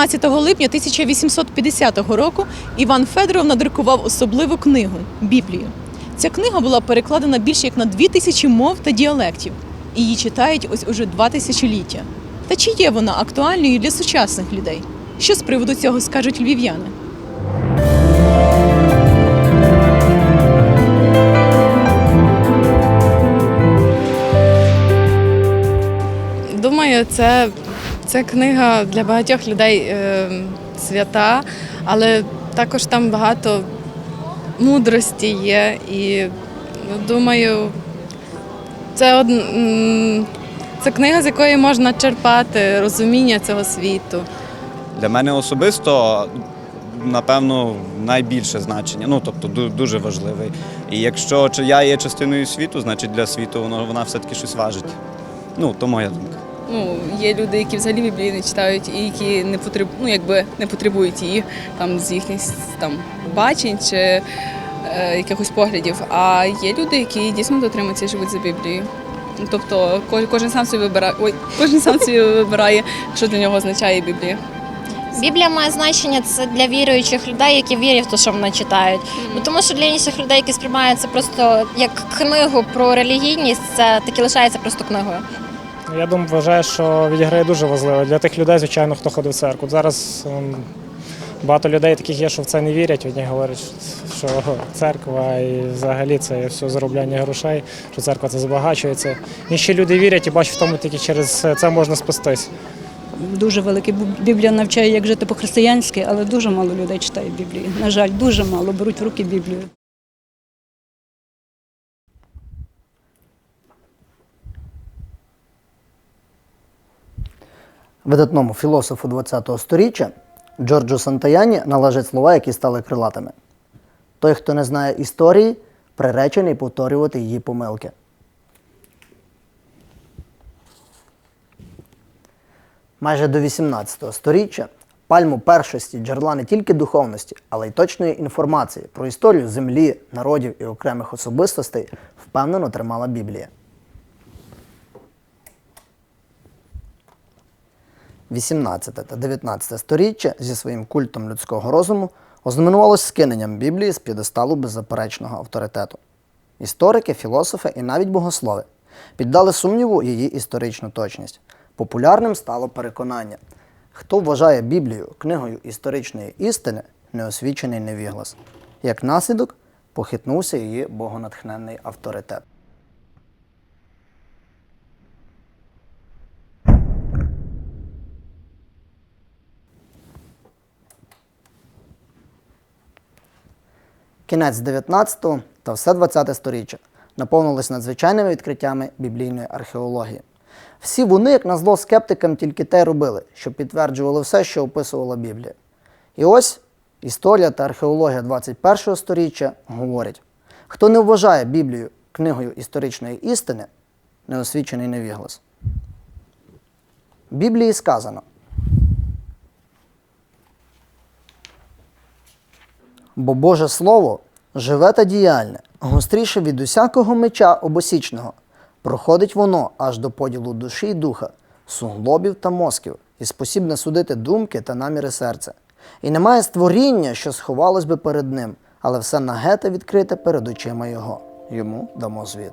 12 липня 1850 року Іван Федоров надрукував особливу книгу Біблію. Ця книга була перекладена більше як на дві тисячі мов та діалектів. Її читають ось уже два тисячоліття. Та чи є вона актуальною для сучасних людей? Що з приводу цього скажуть львів'яни? Думаю, це, це книга для багатьох людей е, свята, але також там багато мудрості є. І ну, думаю, це, од... це книга, з якої можна черпати розуміння цього світу. Для мене особисто, напевно, найбільше значення, ну тобто дуже важливий. І якщо я є частиною світу, значить для світу воно вона все-таки щось важить. Ну, то моя думка. Ну, є люди, які взагалі Біблії не читають і які не потреб... ну, якби не потребують її там з їхніх там бачень чи е, якихось поглядів. А є люди, які дійсно дотримуються і живуть за Біблією. Тобто кожен сам собі вибирає, ой, кожен сам собі вибирає, що для нього означає Біблія. Біблія має значення це для віруючих людей, які вірять в те, що вони читають. Бо тому що для інших людей, які сприймають це просто як книгу про релігійність, це таки лишається просто книгою. Я думаю, вважаю, що відіграє дуже важливо для тих людей, звичайно, хто ходить в церкву. Зараз ем, багато людей таких є, що в це не вірять. Одні говорять, що церква і взагалі це все заробляння грошей, що церква це збагачується. Інші люди вірять і бачать в тому, тільки через це можна спастись. Дуже велике. Біблія навчає, як жити по-християнськи, але дуже мало людей читає Біблію. На жаль, дуже мало беруть в руки Біблію. Видатному філософу ХХ століття Джорджу Сантаяні належать слова, які стали крилатими. Той, хто не знає історії, приречений повторювати її помилки. Майже до 18 століття пальму першості джерела не тільки духовності, але й точної інформації про історію землі, народів і окремих особистостей впевнено тримала Біблія. 18 та 19 сторіччя зі своїм культом людського розуму ознаменувалось скиненням Біблії з п'єдесталу беззаперечного авторитету. Історики, філософи і навіть богослови піддали сумніву її історичну точність. Популярним стало переконання: хто вважає Біблію книгою історичної істини, неосвічений невіглас. Як наслідок, похитнувся її богонатхненний авторитет. Кінець 19-го та все 20-те сторіччя наповнилось надзвичайними відкриттями біблійної археології. Всі вони, як назло, скептикам тільки те робили, що підтверджували все, що описувала Біблія. І ось історія та археологія 21-го сторіччя говорять: хто не вважає Біблію книгою історичної істини, неосвічений невіглас. В Біблії сказано. Бо Боже Слово живе та діяльне, гостріше від усякого меча обосічного. Проходить воно аж до поділу душі й духа, суглобів та мозків, і спосібне судити думки та наміри серця. І немає створіння, що сховалось би перед ним, але все наге та відкрите перед очима його. Йому дамо звіт.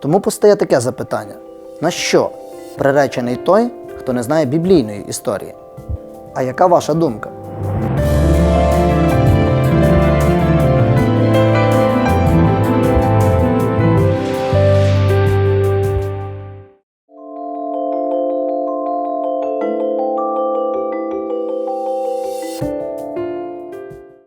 Тому постає таке запитання: на що приречений той, хто не знає біблійної історії? А яка ваша думка?